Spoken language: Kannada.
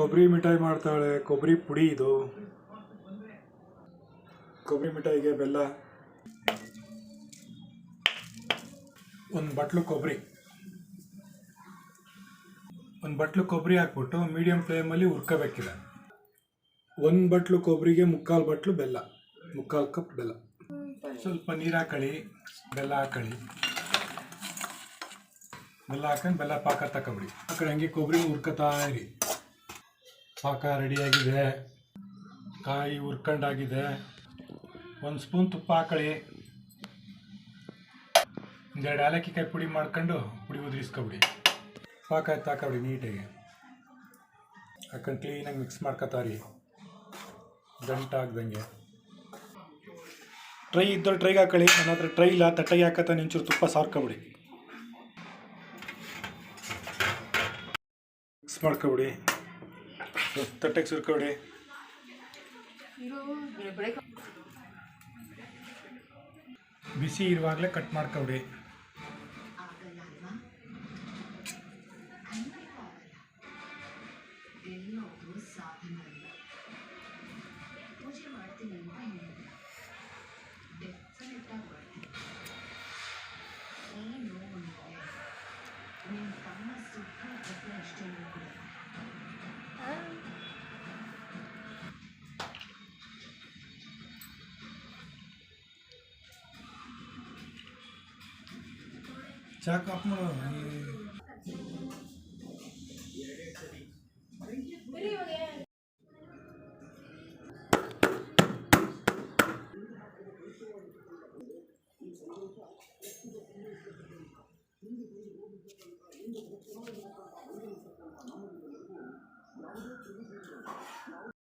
ಕೊಬ್ಬರಿ ಮಿಠಾಯಿ ಮಾಡ್ತಾಳೆ, ಕೊಬ್ಬರಿ ಪುಡಿ ಇದು. ಕೊಬ್ಬರಿ ಮಿಠಾಯಿಗೆ ಬೆಲ್ಲ. ಒಂದು ಬಟ್ಲು ಕೊಬ್ಬರಿ. ಒಂದು ಬಟ್ಲು ಕೊಬ್ಬರಿ ಹಾಕ್ಬಿಟ್ಟು ಮೀಡಿಯಮ್ ಫ್ಲೇಮಲ್ಲಿ ಹುರ್ಕೋಬೇಕಿದೆ. ಒಂದು ಬಟ್ಲು ಕೊಬ್ಬರಿಗೆ ಮುಕ್ಕಾಲು ಬಟ್ಲು ಬೆಲ್ಲ, ಮುಕ್ಕಾಲು ಕಪ್ ಬೆಲ್ಲ. ಸ್ವಲ್ಪ ನೀರು ಹಾಕೊಳ್ಳಿ ಬೆಲ್ಲ ಹಾಕೊಳ್ಳಿ ಬೆಲ್ಲ ಹಾಕೊಂಡು ಬೆಲ್ಲ ಪಾಕ ತಗೊಬಿಡಿ ಆ ಕಡೆ ಹಂಗೆ ಕೊಬ್ಬರಿ ಹುರ್ಕೋತಾ ಇರಿ. ಪಾಕ ರೆಡಿಯಾಗಿದೆ. ಕಾಯಿ ಹುರ್ಕೊಂಡಾಗಿದೆ. ಒಂದು ಸ್ಪೂನ್ ತುಪ್ಪ ಹಾಕೊಳ್ಳಿ. ಒಂದೆರಡು ಏಲಕ್ಕಿ ಕಾಯಿ ಪುಡಿ ಮಾಡ್ಕೊಂಡು ಪುಡಿ ಉದುರಿಸ್ಕೊಬಿಡಿ. ಪಾಕ ಹಾಕಬಿಡಿ ನೀಟಾಗಿ. ಹಾಕೊಂಡು ಕ್ಲೀನಾಗಿ ಮಿಕ್ಸ್ ಮಾಡ್ಕೊತಾರಿ ಗಂಟು ಆಗ್ದಂಗೆ. ಟ್ರೈ ಇದ್ದರೆ ಟ್ರೈಗೆ ಹಾಕೊಳ್ಳಿ. ನನ್ನ ಹತ್ರ ಟ್ರೈ ಇಲ್ಲ, ತಟ್ಟೆಗೆ ಹಾಕತ್ತ ನಿಂಚೂರು ತುಪ್ಪ ಸಾರ್ಕೊಬಿಡಿ. ಮಿಕ್ಸ್ ಮಾಡ್ಕೊಬಿಡಿ. ತಟ್ಟೆಗೆ ಸುರ್ಕೊಡಿ. ಬಿಸಿ ಇರುವಾಗಲೇ ಕಟ್ ಮಾಡ್ಕೊಬಿಡಿ చాకు అప్పుడు